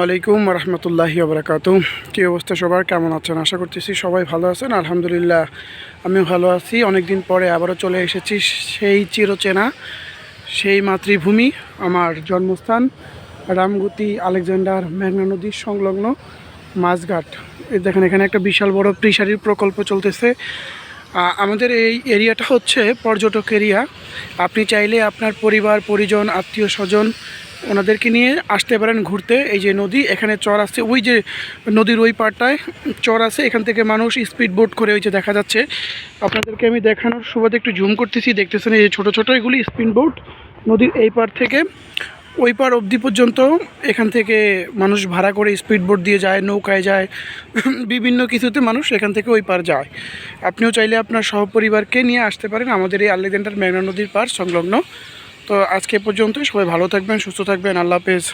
আলাইকুম রহমতুল্লাহি আবরাকাত কী অবস্থা সবার? কেমন আছেন? আশা করতেছি সবাই ভালো আছেন। আলহামদুলিল্লাহ, আমিও ভালো আছি। অনেক দিন পরে আবারও চলে এসেছি সেই চিরচেনা, সেই মাতৃভূমি, আমার জন্মস্থান রামগতি আলেকজান্ডার মেঘনা নদীর সংলগ্ন মাছঘাট। দেখেন, এখানে একটা বিশাল বড় প্রিসারির প্রকল্প চলতেছে। আমাদের এই এরিয়াটা হচ্ছে পর্যটক এরিয়া। আপনি চাইলে আপনার পরিবার, পরিজন, আত্মীয় স্বজন ওনাদেরকে নিয়ে আসতে পারেন ঘুরতে। এই যে নদী, এখানে চর আছে ওই যে নদীর ওই পাড়টায় চর আছে। এখান থেকে মানুষ স্পিড বোট করে ওই যে দেখা যাচ্ছে। আপনাদেরকে আমি দেখানোর সুবাদে একটু জুম করতেছি। দেখতেছেন এই যে ছোটো ছোটো এগুলি স্পিড বোট নদীর এই পার থেকে ওই পার অবধি পর্যন্ত এখান থেকে মানুষ ভাড়া করে স্পিড বোট দিয়ে যায়, নৌকায় যায়, বিভিন্ন কিছুতে মানুষ এখান থেকে ওই পার যায়। আপনিও চাইলে আপনার সহপরিবারকে নিয়ে আসতে পারেন, আমাদের এই আলেকজান্ডার মেঘনা নদীর পার সংলগ্ন। তো আজকে পর্যন্ত সবাই ভালো থাকবেন, সুস্থ থাকবেন, আল্লাহ হাফেজ।